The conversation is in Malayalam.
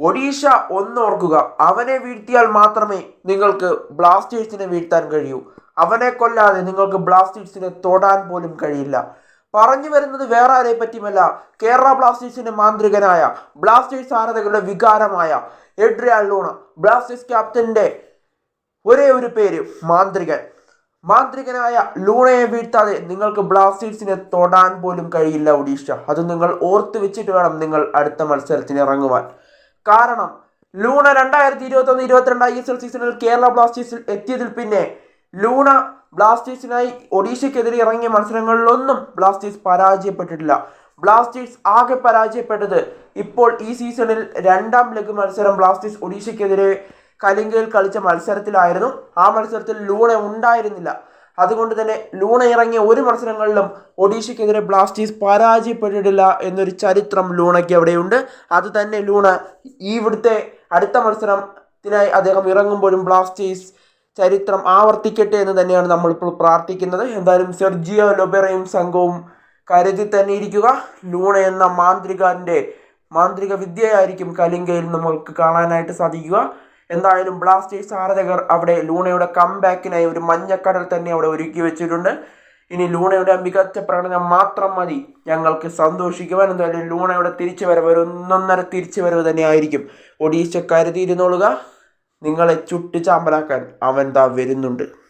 ഒഡീഷ ഒന്നോർക്കുക അവനെ വീഴ്ത്തിയാൽ മാത്രമേ നിങ്ങൾക്ക് ബ്ലാസ്റ്റേഴ്സിനെ വീഴ്ത്താൻ കഴിയൂ. അവനെ കൊല്ലാതെ നിങ്ങൾക്ക് ബ്ലാസ്റ്റേഴ്സിനെ തൊടാൻ പോലും കഴിയില്ല. പറഞ്ഞു വരുന്നത് വേറെ ആരെ പറ്റിയുമല്ല. കേരള ബ്ലാസ്റ്റേഴ്സിന്റെ മാന്ത്രികനായ ബ്ലാസ്റ്റേഴ്സ് ആരാധകരുടെ വികാരമായ എഡ്രിയാൽ ലൂണ. ബ്ലാസ്റ്റേഴ്സ് ക്യാപ്റ്റന്റെ ഒരേ ഒരു പേര് മാന്ത്രികൻ. മാന്ത്രികനായ ലൂണയെ വീഴ്ത്താതെ നിങ്ങൾക്ക് ബ്ലാസ്റ്റേഴ്സിനെ തൊടാൻ പോലും കഴിയില്ല ഒഡീഷ. അത് നിങ്ങൾ ഓർത്തു വെച്ചിട്ട് വേണം നിങ്ങൾ അടുത്ത മത്സരത്തിന് ഇറങ്ങുവാൻ. കാരണം ലൂണ രണ്ടായിരത്തി ഇരുപത്തി ഒന്ന് ഇരുപത്തിരണ്ട് ഐ എസ് എൽ സീസണിൽ കേരള ബ്ലാസ്റ്റേഴ്സിൽ എത്തിയതിൽ പിന്നെ ലൂണ ബ്ലാസ്റ്റേഴ്സിനായി ഒഡീഷയ്ക്കെതിരെ ഇറങ്ങിയ മത്സരങ്ങളിലൊന്നും ബ്ലാസ്റ്റേഴ്സ് പരാജയപ്പെട്ടിട്ടില്ല. ബ്ലാസ്റ്റേഴ്സ് ആകെ പരാജയപ്പെട്ടത് ഇപ്പോൾ ഈ സീസണിൽ രണ്ടാം ലെഗ് മത്സരം ബ്ലാസ്റ്റേഴ്സ് ഒഡീഷയ്ക്കെതിരെ കലിംഗയിൽ കളിച്ച മത്സരത്തിലായിരുന്നു. ആ മത്സരത്തിൽ ലൂണ ഉണ്ടായിരുന്നില്ല. അതുകൊണ്ട് തന്നെ ലൂണ ഇറങ്ങിയ ഒരു മത്സരങ്ങളിലും ഒഡീഷയ്ക്കെതിരെ ബ്ലാസ്റ്റേഴ്സ് പരാജയപ്പെട്ടിട്ടില്ല എന്നൊരു ചരിത്രം ലൂണയ്ക്ക് അവിടെയുണ്ട്. അത് തന്നെ ലൂണ ഈ ഇവിടുത്തെ അടുത്ത മത്സരത്തിനായി അദ്ദേഹം ഇറങ്ങുമ്പോഴും ബ്ലാസ്റ്റേഴ്സ് ചരിത്രം ആവർത്തിക്കട്ടെ എന്ന് തന്നെയാണ് നമ്മളിപ്പോൾ പ്രാർത്ഥിക്കുന്നത്. എന്തായാലും സെർജിയോ ലൊബെറയും സംഘവും കരുതി തന്നെ ഇരിക്കുക. ലൂണ എന്ന മാന്ത്രികന്റെ മാന്ത്രിക വിദ്യയായിരിക്കും കലിംഗയിൽ നമുക്ക് കാണാനായിട്ട് സാധിക്കുക. എന്തായാലും ബ്ലാസ്റ്റേഴ്സ് ആരാധകർ അവിടെ ലൂണയുടെ കംബാക്കിനായി ഒരു മഞ്ഞക്കടൽ തന്നെ അവിടെ ഒരുക്കി വെച്ചിട്ടുണ്ട്. ഇനി ലൂണയുടെ മികച്ച പ്രകടനം മാത്രം മതി. ഞങ്ങൾക്ക് സന്തോഷിക്കുവാൻ എന്തായാലും ലൂണയുടെ തിരിച്ചു വരവ് ഒരു ഒന്നൊന്നര തിരിച്ചു വരവ് തന്നെ ആയിരിക്കും. ഒഡീഷ കരുതിയിരുന്നോളുക നിങ്ങളെ ചുട്ടു ചാമ്പലാക്കാൻ അവൻ താ വരുന്നുണ്ട്.